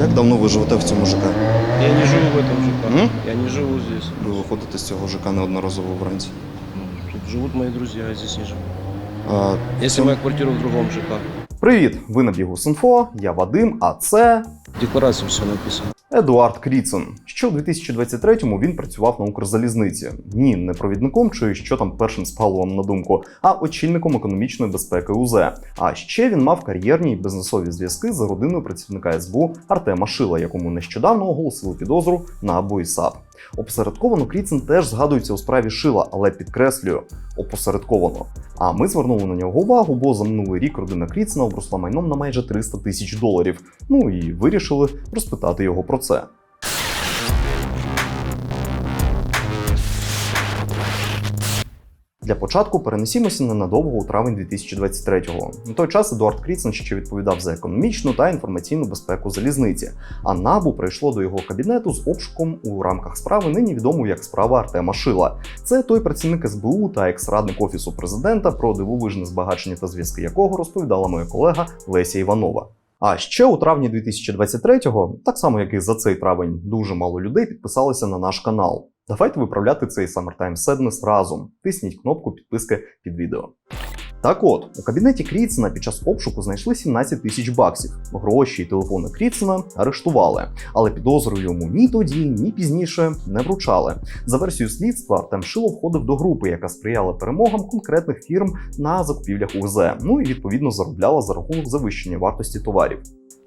Як давно ви живете в цьому ЖК? Я не живу в этом ЖК. М? Я не живу здесь. Ви виходите з цього ЖК неодноразово вранці. Ну, Тут живут мои друзья, я здесь не живу. А, Если цьому- моя квартира в другом ЖК. Привіт! Ви на бігу Синфо, я Вадим, а це В декларации все написано. Едуард Кріцин. Ще у 2023-му він працював на Укрзалізниці. Ні, не провідником чи що там першим спало вам на думку, а очільником економічної безпеки УЗ. А ще він мав кар'єрні й бізнесові зв'язки з родиною працівника СБУ Артема Шила, якому нещодавно оголосили підозру на АБУ і. Опосередковано Кріцин теж згадується у справі Шила, але підкреслюю опосередковано. А ми звернули на нього увагу, бо за минулий рік родина Кріцина обросла майном на майже 300 тисяч доларів. Ну і вирішили розпитати його про це. Для початку перенесімося ненадовго у травень 2023-го. На той час Едуард Кріцен ще відповідав за економічну та інформаційну безпеку залізниці. А набу прийшло до його кабінету з обшуком у рамках справи нині відомої як справа Артема Шила. Це той працівник СБУ та екс-радник офісу президента, про дивовижне збагачення та зв'язки якого розповідала моя колега Леся Іванова. А ще у травні 2023-го, так само як і за цей травень, дуже мало людей підписалися на наш канал. Давайте виправляти цей Summertime Sadness разом. Тисніть кнопку підписки під відео. Так от, у кабінеті Кріцена під час обшуку знайшли 17 тисяч баксів. Гроші і телефони Кріцена арештували, але підозру йому ні тоді, ні пізніше не вручали. За версією слідства, Артем Шило входив до групи, яка сприяла перемогам конкретних фірм на закупівлях УЗ, ну і відповідно заробляла за рахунок завищення вартості товарів.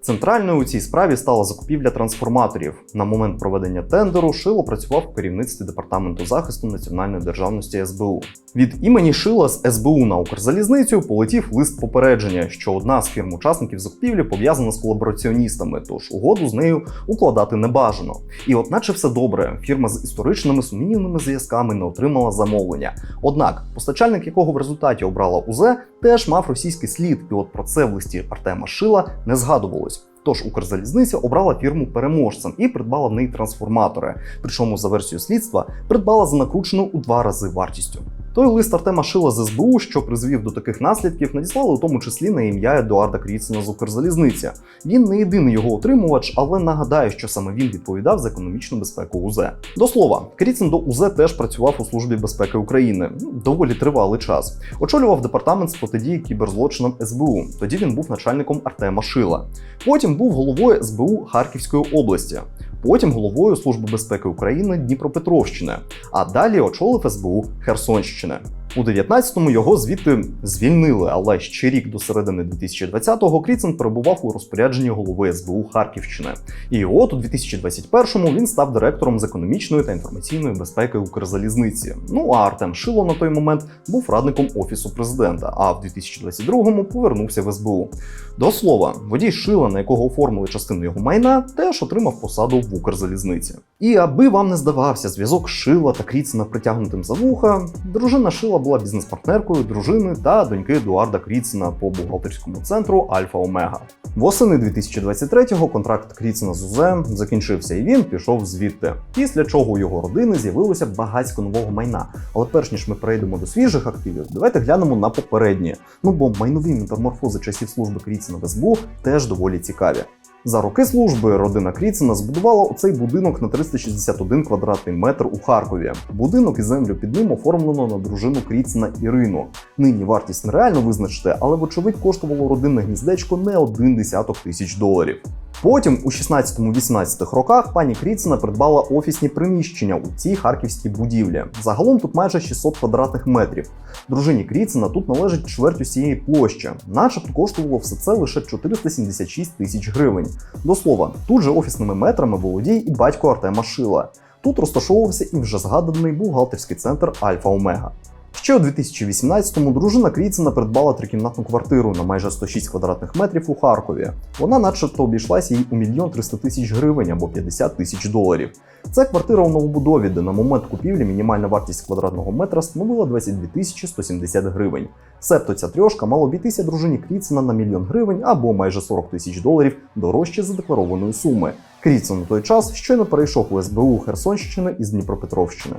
Центральною у цій справі стала закупівля трансформаторів. На момент проведення тендеру Шило працював у керівництві департаменту захисту національної державності СБУ. Від імені Шила з СБУ на Укрзалізницю полетів лист попередження, що одна з фірм-учасників закупівлі пов'язана з колабораціоністами, тож угоду з нею укладати не бажано. І от, наче все добре, фірма з історичними сумнівними зв'язками не отримала замовлення. Однак, постачальник, якого в результаті обрала УЗ, теж мав російський слід, і от про це в листі Артема Шила не згадувалось. Тож Укрзалізниця обрала фірму переможцем і придбала в неї трансформатори. Причому за версією слідства придбала за накручену у два рази вартістю. Той лист Артема Шила з СБУ, що призвів до таких наслідків, надіслали у тому числі на ім'я Едуарда Кріцена з Укрзалізниці. Він не єдиний його отримувач, але нагадаю, що саме він відповідав за економічну безпеку УЗ. До слова, Кріцен до УЗ теж працював у службі безпеки України Ну, доволі тривалий час. Очолював департамент з протидії кіберзлочинам СБУ. Тоді він був начальником Артема Шила. Потім був головою СБУ Харківської області. Потім головою Служби безпеки України Дніпропетровщини, а далі очолив СБУ Херсонщини. У 19-му його звідти звільнили, але ще рік до середини 2020-го Кріцен перебував у розпорядженні голови СБУ Харківщини. І от у 2021-му він став директором з економічної та інформаційної безпеки Укрзалізниці. Ну а Артем Шило на той момент був радником офісу президента. А в 2022-му повернувся в СБУ. До слова, водій Шила, на якого оформили частину його майна, теж отримав посаду в Укрзалізниці. І аби вам не здавався зв'язок Шила та Кріцена притягнутим за вуха, дружина Шила була бізнес-партнеркою дружини та доньки Едуарда Кріцена по бухгалтерському центру Альфа Омега. Восени 2023-го контракт Кріцена з УЗ закінчився, і він пішов звідти. Після чого у його родини з'явилося багатько нового майна. Але перш ніж ми перейдемо до свіжих активів, давайте глянемо на попередні. Ну бо майнові метаморфози часів служби Кріцена в СБУ теж доволі цікаві. За роки служби родина Кріцена збудувала оцей будинок на 361 квадратний метр у Харкові. Будинок і землю під ним оформлено на дружину Кріцена Ірину. Нині вартість нереально визначити, але вочевидь коштувало родинне гніздечко не один десяток тисяч доларів. Потім, у 16-18 роках, пані Кріцена придбала офісні приміщення у цій харківській будівлі. Загалом тут майже 600 квадратних метрів. Дружині Кріцена тут належить чверть усієї площі, начебто коштувало все це лише 476 тисяч гривень. До слова, тут же офісними метрами володіє і батько Артема Шила. Тут розташовувався і вже згаданий бухгалтерський центр Альфа Омега. Ще у 2018-му дружина Кріцена придбала трикімнатну квартиру на майже 106 квадратних метрів у Харкові. Вона, начебто, обійшлася їй у мільйон 300 тисяч гривень або 50 тисяч доларів. Це квартира у новобудові, де на момент купівлі мінімальна вартість квадратного метра становила 22 тисячі 170 гривень. Себто ця трьошка мала обійтися дружині Кріцена на мільйон гривень або майже 40 тисяч доларів дорожче задекларованої суми. Кріцен на той час щойно перейшов у СБУ Херсонщини із Дніпропетровщини.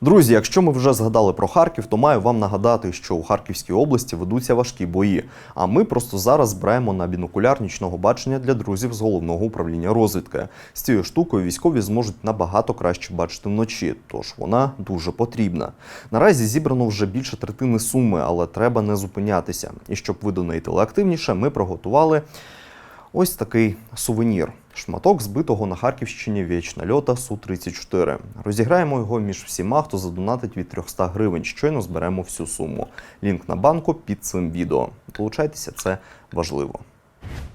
Друзі, якщо ми вже згадали про Харків, то маю вам нагадати, що у Харківській області ведуться важкі бої. А ми просто зараз збираємо на бінокуляр нічного бачення для друзів з головного управління розвідки. З цією штукою військові зможуть набагато краще бачити вночі, тож вона дуже потрібна. Наразі зібрано вже більше третини суми, але треба не зупинятися. І щоб ви донейтили активніше, ми приготували ось такий сувенір. Шматок збитого на Харківщині вічнальота Су-34. Розіграємо його між всіма, хто задонатить від 300 гривень. Щойно зберемо всю суму. Лінк на банку під цим відео. Долучайтеся, це важливо.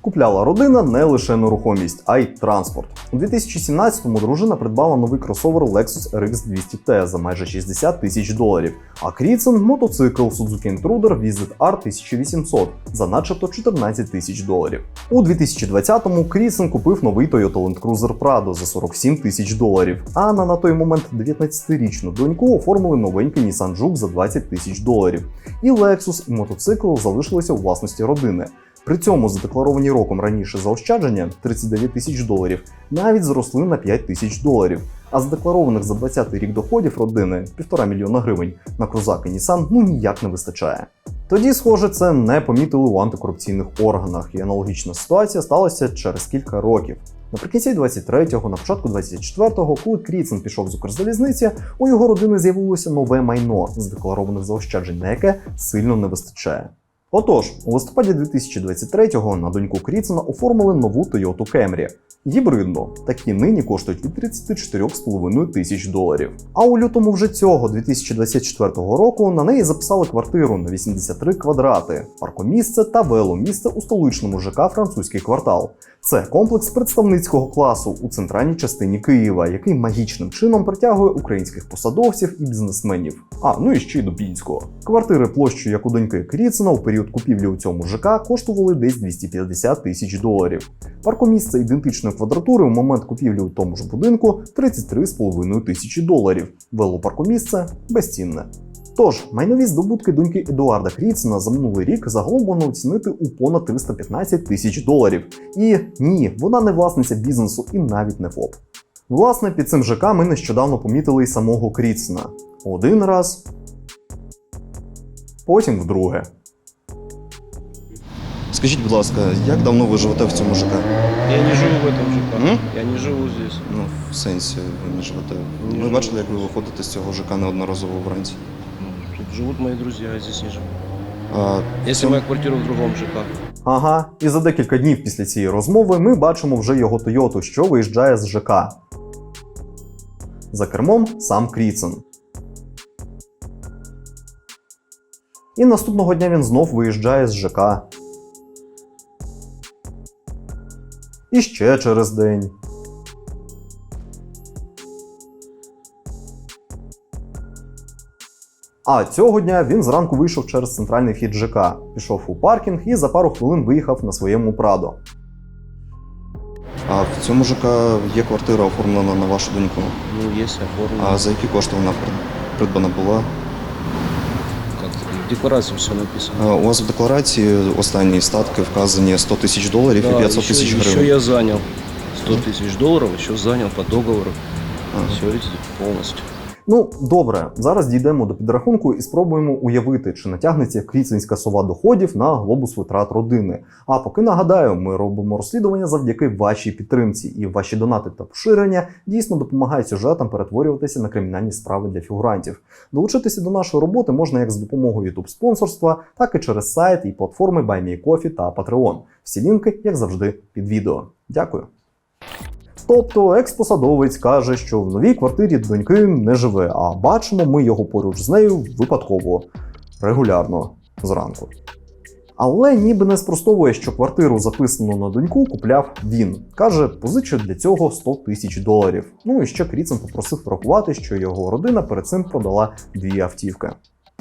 Купляла родина не лише нерухомість, а й транспорт. У 2017-му дружина придбала новий кросовер Lexus RX 200T за майже 60 тисяч доларів, а Кріцен мотоцикл Suzuki Intruder Visit R 1800 за начебто 14 тисяч доларів. У 2020-му Кріцен купив новий Toyota Land Cruiser Prado за 47 тисяч доларів, а на на той момент 19-річну доньку оформили новенький Nissan Juke за 20 тисяч доларів. І Lexus, і мотоцикл залишилися у власності родини. При цьому задекларовані роком раніше заощадження 39 тисяч доларів навіть зросли на 5 тисяч доларів. А з декларованих за 20-й рік доходів родини півтора мільйона гривень на крузак і Nissan ну ніяк не вистачає. Тоді, схоже, це не помітили у антикорупційних органах, і аналогічна ситуація сталася через кілька років. Наприкінці 23-го, на початку 24-го, коли Кріцен пішов з Укрзалізниці, у його родини з'явилося нове майно з заощаджень, на яке сильно не вистачає. Отож, у листопаді 2023-го на доньку Кріцена оформили нову Toyota Camry. Гібридну, такі нині коштують від 34,5 тисяч доларів. А у лютому вже цього 2024 року на неї записали квартиру на 83 квадрати, паркомісце та веломісце у столичному ЖК Французький квартал. Це комплекс представницького класу у центральній частині Києва, який магічним чином притягує українських посадовців і бізнесменів. А ну і ще й Дубінського. Квартири площею, як у доньки Кріцена, у період купівлі у цьому ЖК коштували десь 250 тисяч доларів. Паркомісце ідентичної квадратури у момент купівлі у тому ж будинку 33,5 тисячі доларів. Велопаркомісце безцінне. Тож, майнові здобутки доньки Едуарда Кріцена за минулий рік загалом можна оцінити у понад 315 тисяч доларів. І ні, вона не власниця бізнесу і навіть не ФОП. Власне, під цим ЖК ми нещодавно помітили й самого Кріцена. Один раз, потім вдруге. Скажіть, будь ласка, як давно ви живете в цьому ЖК? Я не живу в этом ЖК. М? Я не живу здесь. Ну, в сенсі ви не живете. Не Ми живу. бачили, як ви виходите з цього ЖК неодноразово вранці. Ну, Тут живут мои друзья, я здесь не живу. А, Если моя квартира в другом ЖК. Ага, і за декілька днів після цієї розмови ми бачимо вже його Тойоту, що виїжджає з ЖК. За кермом сам Кріцен. І наступного дня він знов виїжджає з ЖК. І ще через день. А цього дня він зранку вийшов через центральний вхід ЖК, пішов у паркінг і за пару хвилин виїхав на своєму Прадо. а в цьому ЖК є квартира оформлена на вашу доньку. Ну, есть оформлено. А за які кошти вона придбана була? Декларации все написано. У вас в декларації останні статки вказані 100 тисяч доларів і 500 еще, тисяч еще Що я занял 100 тысяч долларов, еще занял по договору. Ага. Все, полностью. Ну, добре, зараз дійдемо до підрахунку і спробуємо уявити, чи натягнеться кріцинська сова доходів на глобус витрат родини. А поки нагадаю, ми робимо розслідування завдяки вашій підтримці, і ваші донати та поширення дійсно допомагають сюжетам перетворюватися на кримінальні справи для фігурантів. Долучитися до нашої роботи можна як за допомогою youtube спонсорства, так і через сайт і платформи BuyMeCoffee та Patreon. Всі лінки, як завжди, під відео. Дякую. Тобто екс-посадовець каже, що в новій квартирі доньки не живе, а бачимо ми його поруч з нею випадково, регулярно зранку. Але ніби не спростовує, що квартиру, записану на доньку, купляв він. Каже, позичив для цього 100 тисяч доларів. Ну і ще Кріцен попросив врахувати, що його родина перед цим продала дві автівки.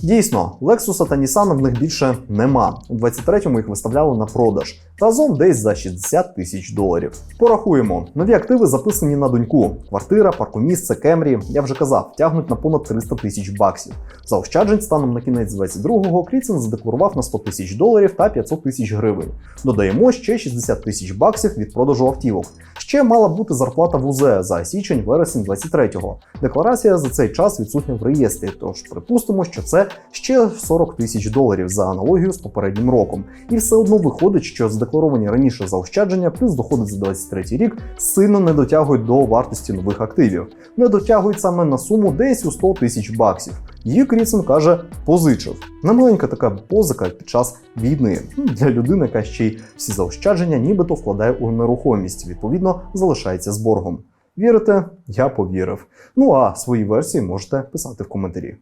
Дійсно, Lexus та Nissan в них більше нема. У 23-му їх виставляли на продаж разом десь за 60 тисяч доларів. Порахуємо, нові активи записані на доньку: квартира, паркомісце, Кемрі. Я вже казав, тягнуть на понад 300 тисяч баксів. Заощаджень станом на кінець 22-го Кріцен задекларував на 100 тисяч доларів та 500 тисяч гривень. Додаємо ще 60 тисяч баксів від продажу автівок. Ще мала бути зарплата в УЗ за січень-вересень 23-го. Декларація за цей час відсутня в реєстрі, тож припустимо, що це ще 40 тисяч доларів за аналогію з попереднім роком. І все одно виходить, що задекларовані раніше заощадження плюс доходи за 23 рік сильно не дотягують до вартості нових активів. Не дотягують саме на суму десь у 100 тисяч баксів. Її Кріцен каже, позичив. Немаленька така позика під час війни Ну, для людини, яка ще й всі заощадження нібито вкладає у нерухомість, відповідно залишається з боргом. Вірите? Я повірив. Ну а свої версії можете писати в коментарі.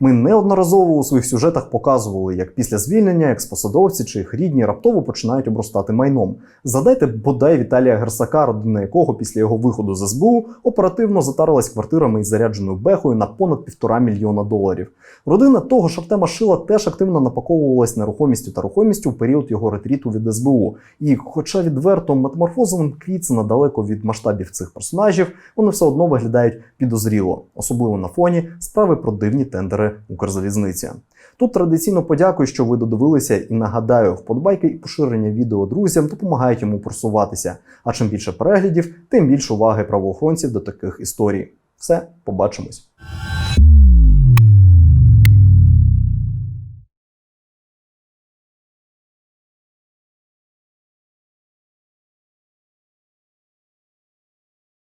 Ми неодноразово у своїх сюжетах показували, як після звільнення експосадовці чи їх рідні раптово починають обростати майном. Згадайте бодай Віталія Герсака, родина якого після його виходу з СБУ оперативно затарилась квартирами із зарядженою бехою на понад півтора мільйона доларів. Родина того ж Артема Шила теж активно напаковувалась нерухомістю та рухомістю в період його ретріту від СБУ. І, хоча відверто метаморфозом Кріцена далеко від масштабів цих персонажів, вони все одно виглядають підозріло, особливо на фоні справи про дивні тендери Укрзалізниці. Тут традиційно подякую, що ви додивилися, і нагадаю, вподобайки і поширення відео друзям допомагають йому просуватися. А чим більше переглядів, тим більше уваги правоохоронців до таких історій. Все, побачимось.